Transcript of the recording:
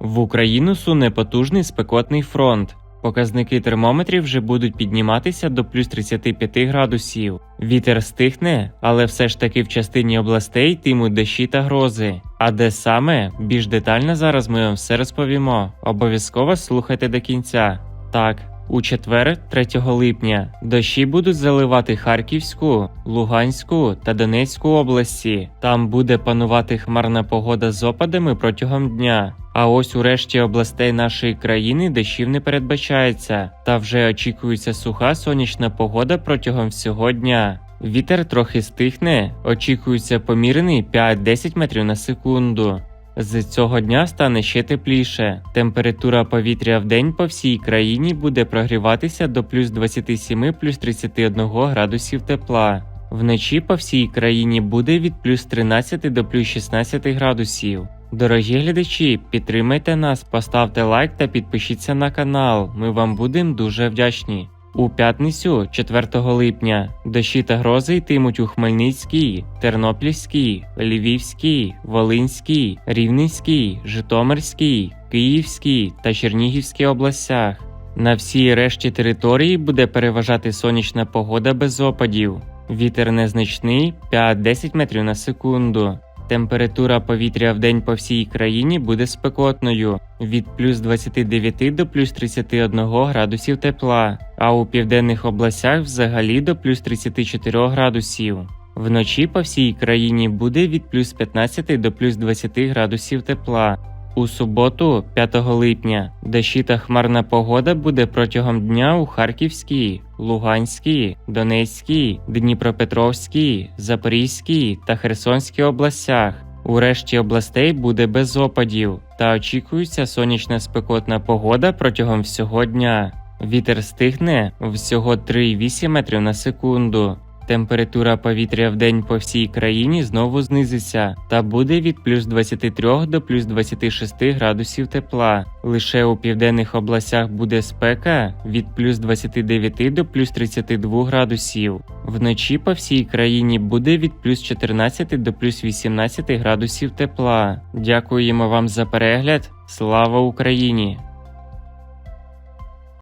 В Україну суне потужний спекотний фронт. Показники термометрів вже будуть підніматися до плюс 35 градусів. Вітер стихне, але все ж таки в частині областей тимуть дощі та грози. А де саме, більш детально зараз ми вам все розповімо. Обов'язково слухайте до кінця. Так, у четвер, 3 липня, дощі будуть заливати Харківську, Луганську та Донецьку області. Там буде панувати хмарна погода з опадами протягом дня. А ось у решті областей нашої країни дощів не передбачається, та вже очікується суха сонячна погода протягом всього дня. Вітер трохи стихне, очікується помірений 5-10 метрів на секунду. З цього дня стане ще тепліше. Температура повітря в день по всій країні буде прогріватися до плюс 27 плюс 31 градусів тепла. Вночі по всій країні буде від плюс 13 до плюс 16 градусів. Дорогі глядачі, підтримайте нас, поставте лайк та підпишіться на канал. Ми вам будемо дуже вдячні. У п'ятницю, 4 липня, дощі та грози йтимуть у Хмельницькій, Тернопільській, Львівській, Волинській, Рівненській, Житомирській, Київській та Чернігівській областях. На всій решті території буде переважати сонячна погода без опадів. Вітер незначний 5-10 метрів на секунду. Температура повітря в день по всій країні буде спекотною від плюс 29 до плюс 31 градусів тепла, а у південних областях взагалі до плюс 34 градусів. Вночі по всій країні буде від плюс 15 до плюс 20 градусів тепла. У суботу, 5 липня, дощі та хмарна погода буде протягом дня у Харківській, Луганській, Донецькій, Дніпропетровській, Запорізькій та Херсонській областях. У решті областей буде без опадів та очікується сонячна спекотна погода протягом всього дня. Вітер стихне всього 3,8 метрів на секунду. Температура повітря в день по всій країні знову знизиться та буде від плюс 23 до плюс 26 градусів тепла. Лише у південних областях буде спека від плюс 29 до плюс 32 градусів. Вночі по всій країні буде від плюс 14 до плюс 18 градусів тепла. Дякуємо вам за перегляд. Слава Україні!